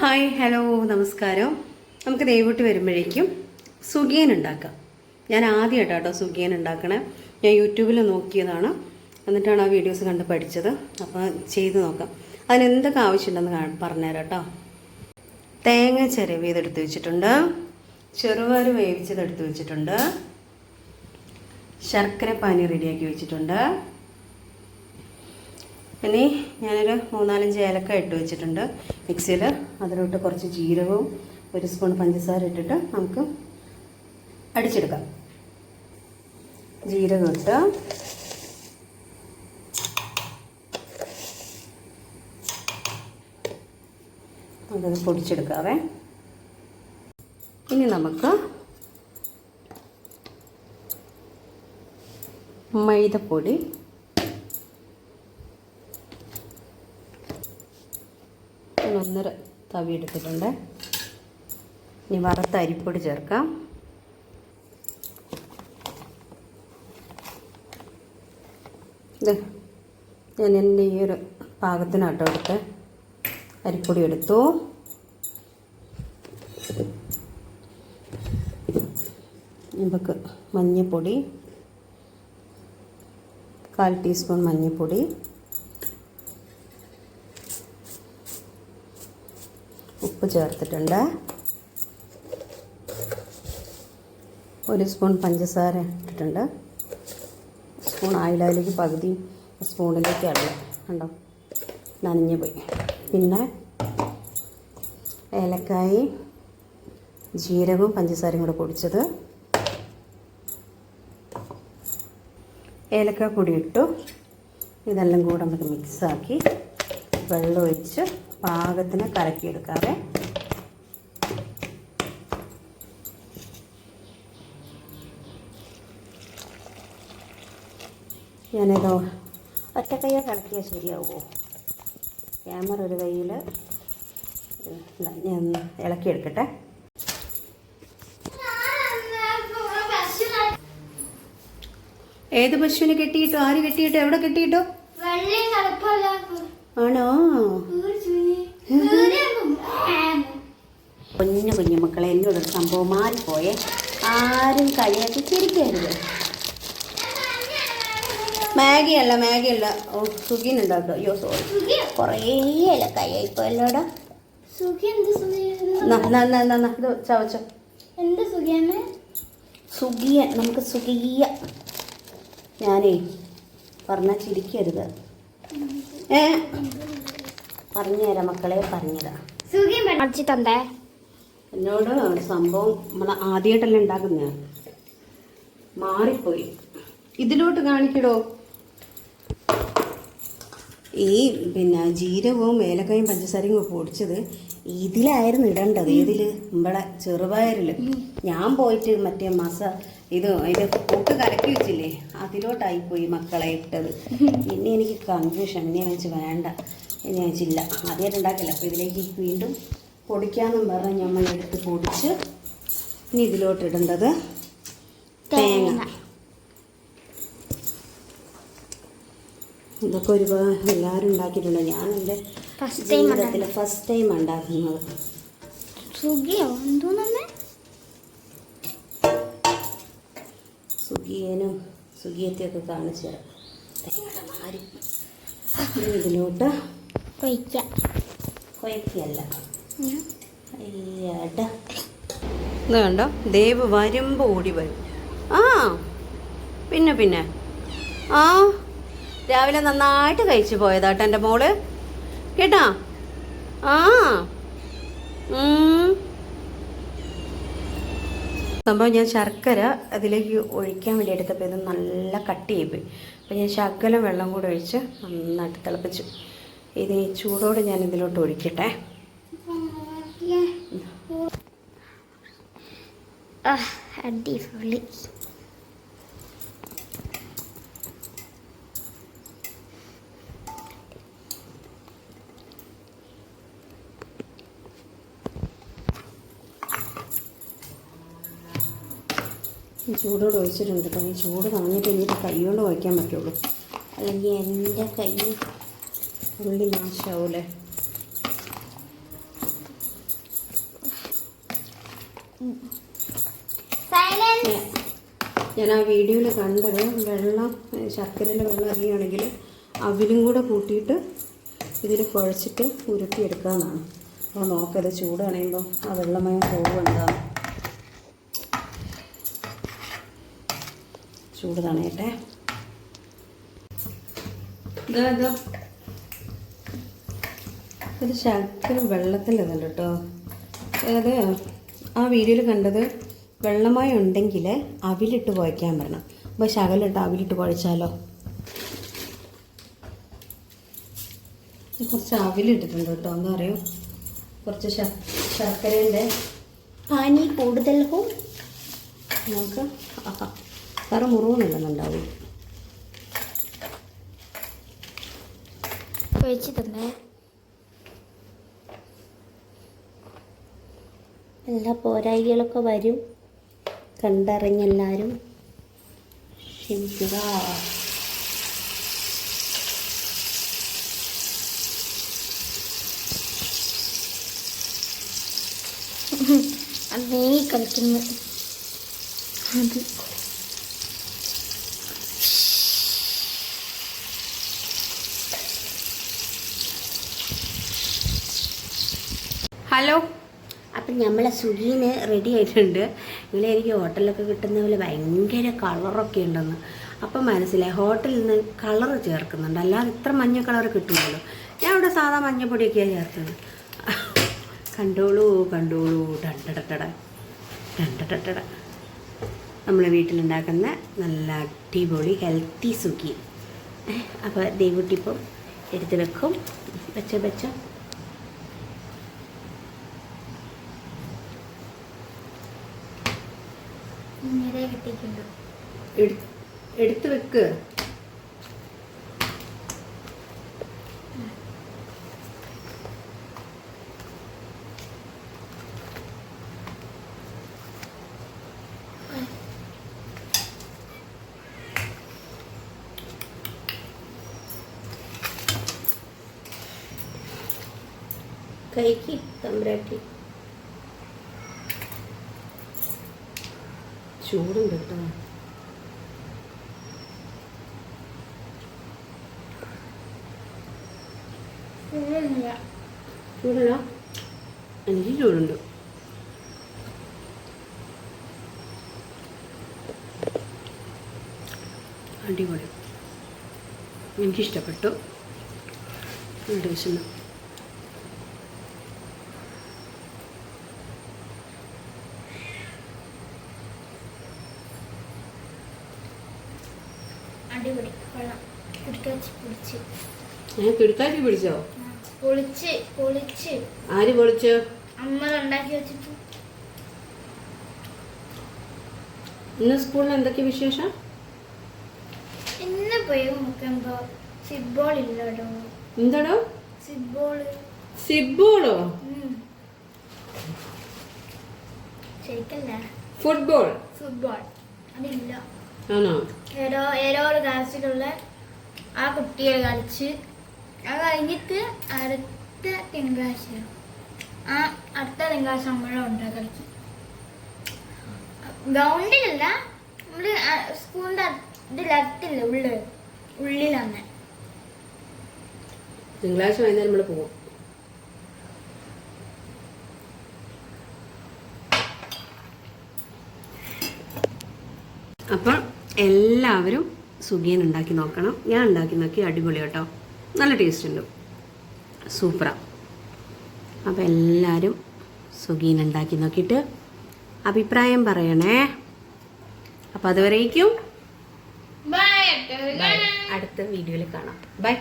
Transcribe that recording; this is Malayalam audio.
ഹായ് ഹലോ നമസ്കാരം. നമുക്ക് ദൈവോട്ട് വരുമ്പോഴേക്കും സുഖിയൻ ഉണ്ടാക്കാം. ഞാൻ ആദ്യമായിട്ടാണ് കേട്ടോ സുഖിയൻ ഉണ്ടാക്കണേ. ഞാൻ യൂട്യൂബിൽ നോക്കിയതാണ്. എന്നിട്ടാണ് ആ വീഡിയോസ് കണ്ട് പഠിച്ചത്. അപ്പോൾ ചെയ്ത് നോക്കാം. അതിന് എന്തൊക്കെ ആവശ്യമുണ്ടെന്ന് പറഞ്ഞുതരാം കേട്ടോ തേങ്ങ ചിരവിയതെടുത്ത് വെച്ചിട്ടുണ്ട്. ചെറുപയർ വേവിച്ചതെടുത്ത് വെച്ചിട്ടുണ്ട്. ശർക്കര പാനി റെഡിയാക്കി വെച്ചിട്ടുണ്ട്. പിന്നെ ഞാനൊരു മൂന്നാലഞ്ച് ഏലക്ക ഇട്ട് വെച്ചിട്ടുണ്ട്. മിക്സിയിൽ അതിലോട്ട് കുറച്ച് ജീരകവും ഒരു സ്പൂൺ പഞ്ചസാര ഇട്ടിട്ട് നമുക്ക് അടിച്ചെടുക്കാം. ജീരകം ഇട്ട്. നമുക്കത് പൊടിച്ചെടുക്കാവേ. ഇനി നമുക്ക് മൈദപ്പൊടി ഞാൻ ഒന്നര തവി എടുത്തിട്ടുണ്ട്. ഇനി വറുത്ത അരിപ്പൊടി ചേർക്കാം. ഇത് ഞാൻ എന്റെ ഈ ഒരു പാകത്തിനാട്ടോ എടുത്ത് അരിപ്പൊടി എടുത്തു. നമുക്ക് മഞ്ഞൾപ്പൊടി കാൽ ടീസ്പൂൺ മഞ്ഞൾപ്പൊടി ഉപ്പ് ചേർത്തിട്ടുണ്ട്. ഒരു സ്പൂൺ പഞ്ചസാര ഇട്ടിട്ടുണ്ട്. സ്പൂൺ ആയിലയിലേക്ക് പകുതി സ്പൂണിലേക്ക് അല്ല കണ്ടോ? നനഞ്ഞു പോയി. പിന്നെ ഏലക്കായി ജീരകവും പഞ്ചസാരയും കൂടെ പൊടിച്ചത് ഏലക്ക പൊടി ഇട്ടു. ഇതെല്ലാം കൂടെ നമുക്ക് മിക്സാക്കി വെള്ളം ഒഴിച്ച് പാകത്തിന് കലക്കിയെടുക്കാവേ ഞാനേതോ ഒറ്റ കയ്യെ കലക്കിയാൽ ശരിയാവുമോ? ക്യാമറ ഒരു കയ്യിൽ ഞാൻ ഇളക്കിയെടുക്കട്ടെ. ഏത് പശുവിനെ കെട്ടിയിട്ടോ? ആര് കെട്ടിയിട്ടോ? എവിടെ കെട്ടിയിട്ടോ? ആണോ? കുഞ്ഞു കുഞ്ഞു മക്കളെ എന്നോടൊരു സംഭവം മാറിപ്പോയേ. ആരും കളിയാക്കി ചിരിക്കരുത്. മാഗി അല്ല മാഗി അല്ല ഓ ഉണ്ടാക്കുക അയ്യോ സോറി കുറേ അല്ലോടാ സുഖി? എന്ത് സുഖി ഇത് ചവച്ചോ എന്ത് സുഖിയാണ്? സുഖിയ നമുക്ക് സുഖിയ. ഞാനേ പറഞ്ഞാൽ ചിരിക്കരുത്. ഏ? പറഞ്ഞുതരാം മക്കളെ പറഞ്ഞുതരാം സുഖി അടിച്ചു തന്നേ എന്നോട് സംഭവം നമ്മൾ ആദ്യമായിട്ടല്ല ഉണ്ടാക്കുന്ന. മാറിപ്പോയി. ഇതിലോട്ട് കാണിക്കടോ. ഈ പിന്നെ ജീരകവും ഏലക്കായും പഞ്ചസാരയും ഒക്കെ പൊടിച്ചത് ഇതിലായിരുന്നു ഇടേണ്ടത്. ഇതിൽ ഇവിടെ ചെറുപയറിൽ ഞാൻ പോയിട്ട് മറ്റേ മസ ഇത് അതിന്റെ കൂട്ട് കലക്കി വെച്ചില്ലേ? അതിലോട്ടായിപ്പോയി മക്കളെ ഇട്ടത്. പിന്നെ എനിക്ക് കൺഫ്യൂഷൻ ഇനി വെച്ച് വേണ്ട. ഇനി വെച്ചില്ല ആദ്യമായിട്ട് ഉണ്ടാക്കില്ല അപ്പോൾ ഇതിലേക്ക് വീണ്ടും പൊടിക്കാന്നും പറഞ്ഞ് നമ്മൾ എടുത്ത് പൊടിച്ച് ഇനി ഇതിലോട്ട് ഇടേണ്ടത് തേങ്ങ. ഇതൊക്കെ ഒരുപാട് എല്ലാവരും ഉണ്ടാക്കിയിട്ടുണ്ട്? ഞാൻ എന്റെ ഫസ്റ്റ് ടൈം ജീവിതത്തിൽ ഫസ്റ്റ് ടൈം ഉണ്ടാക്കുന്നത്. സുഖിയനും സുഖിയത്തെയൊക്കെ കാണിച്ചു തരാം. ഇതിലോട്ട് കൊയ്ക്ക. അയ്യട. ഇത് കണ്ടോ? ദേവ് വരുമ്പോൾ ഓടി വരും. ആ പിന്നെ പിന്നെ. ആ രാവിലെ നന്നായിട്ട് കഴിച്ചു പോയതാട്ടോ എന്റെ മോൾ. കേട്ടാ? ആ. സംഭവം ഞാൻ ശർക്കര അതിലേക്ക് ഒഴിക്കാൻ വേണ്ടി എടുത്തപ്പോൾ ഇത് നല്ല കട്ട് പോയി അപ്പോൾ ഞാൻ ശകലം വെള്ളം കൂടെ ഒഴിച്ച് നന്നായിട്ട് തിളപ്പിച്ചു. ഇത് ചൂടോടെ ഞാൻ ഇതിലോട്ട് ഒഴിക്കട്ടെ. അടിപൊളി. ഈ ചൂടോടെ ഒഴിച്ചിട്ടുണ്ട് കേട്ടോ. ഈ ചൂട് കളഞ്ഞിട്ട് എനിക്ക് കൈ കൊണ്ട് വയ്ക്കാൻ പറ്റുള്ളൂ. അല്ലെങ്കിൽ എന്റെ കൈ ഉള്ളി നാശാവൂലേ ഞാൻ ആ വീഡിയോയിൽ കണ്ടത് വെള്ളം ശർക്കരന്റെ വെള്ളം അറിയുകയാണെങ്കിൽ അവിലും കൂടെ കൂട്ടിയിട്ട് ഇതിൽ കുഴച്ചിട്ട് ഉരുട്ടിയെടുക്കാമെന്നാണ് അപ്പോൾ നോക്കത് ചൂട് കളയുമ്പോൾ ആ വെള്ളമയം പോകുന്നുണ്ടാവും ചൂട് തണയട്ടെ ഇതാ ഇതാ ഇത് ശർക്കര വെള്ളത്തിലതല്ല കേട്ടോ അതായത് ആ വീഡിയോയിൽ കണ്ടത് വെള്ളമായി ഉണ്ടെങ്കിൽ അവിലിട്ട് കുഴയ്ക്കാൻ പറയണം. അപ്പോൾ ശകലിട്ട് അവിലിട്ട് കുഴച്ചാലോ? കുറച്ച് അവിലിട്ടിട്ടുണ്ട് കേട്ടോ എന്താ പറയൂ കുറച്ച് ശർക്കരേന്റെ പാനി കൂടുതൽ നമുക്ക് നമുക്ക് ആഹാ വേറെ മുറിവൊന്നുമില്ലെന്നുണ്ടാവും. ഒഴിച്ച് തന്നേ എല്ലാ പോരായികളൊക്കെ വരും. കണ്ടറിഞ്ഞെല്ലാവരും ക്ഷമിക്കുക. അത് നീങ്ങി കളിക്കുന്നു. അത് ഹലോ. അപ്പം നമ്മളെ സുഗീന് റെഡി ആയിട്ടുണ്ട്. ഇങ്ങനെ എനിക്ക് ഹോട്ടലിലൊക്കെ കിട്ടുന്ന പോലെ ഭയങ്കര കളറൊക്കെ ഉണ്ടെന്ന്. അപ്പം മനസ്സിലായി ഹോട്ടലിൽ നിന്ന് കളർ ചേർക്കുന്നുണ്ട്. അല്ലാതെ ഇത്ര മഞ്ഞ കളർ കിട്ടുന്നുള്ളൂ ഞാൻ ഇവിടെ സാധാ മഞ്ഞപ്പൊടിയൊക്കെയാണ് ചേർത്തത്. കണ്ടോളൂ കണ്ടോളൂ. ടണ്ടടട്ടട ടണ്ടടട്ടട നമ്മളെ വീട്ടിലുണ്ടാക്കുന്ന നല്ല അടിപൊളി ഹെൽത്തി സുഖി. അപ്പോൾ ദൈവട്ടിപ്പം എടുത്ത് വെക്കും. വെച്ച വെച്ചോ ഇങ്ങനെ കിട്ടിയിട്ടുണ്ട്. എടുത്ത് വെക്ക്. കൈക്ക് തമ്പരാട്ടി. ചൂടുണ്ട് കേട്ടോ. ചൂടല്ല എനിക്ക് ചൂടുണ്ട്. അടിപൊളി. എനിക്കിഷ്ടപ്പെട്ടു. ടേസ്റ്റ് അടിപൊളി കൊള്ളാം പൊളിച്ച് കിടക്കാക്കി പിടിച്ചോ പൊളിച്ച് പൊളിച്ച്. ആര് പൊളിച്ചു? അമ്മ ഉണ്ടാക്കി വെച്ചിട്ട്. ഇന്ന് സ്കൂളിൽ എന്തൊക്കെ വിശേഷം? ഇന്ന് പോയി നോക്കുമ്പോ ഇല്ലടോ. എന്താടോ? സിബോളോ ശരിക്കല്ല? ഫുട്ബോൾ. ഫുട്ബോൾ. അതില്ല. ആണോ? ഏതോ ഏതോ കാണിച്ചിട്ടുള്ള ആ കുട്ടികൾ കളിച്ച് അത് കഴിഞ്ഞിട്ട് അടുത്ത തിങ്കളാഴ്ച ആ അടുത്ത തിങ്കളാഴ്ച നമ്മളെ ഉണ്ട് കളിക്കും. ഗ്രൗണ്ടിലല്ല നമ്മൾ സ്കൂളിന്റെ ഇതിൽ അടുത്തില്ല ഉള്ളിൽ ഉള്ളിലാണ് തിങ്കളാഴ്ച വൈകുന്നേരം നമ്മൾ പോകും അപ്പം എല്ലാവരും സുഖിയൻ ഉണ്ടാക്കി നോക്കണം. ഞാൻ ഉണ്ടാക്കി നോക്കി അടിപൊളി കേട്ടോ. നല്ല ടേസ്റ്റ് ഉണ്ട്. സൂപ്പറാണ് അപ്പം എല്ലാവരും സുഖീൻ ഉണ്ടാക്കി നോക്കിയിട്ട് അഭിപ്രായം പറയണേ. അപ്പം അതുവരേക്കും അടുത്ത വീഡിയോയിൽ കാണാം. ബൈ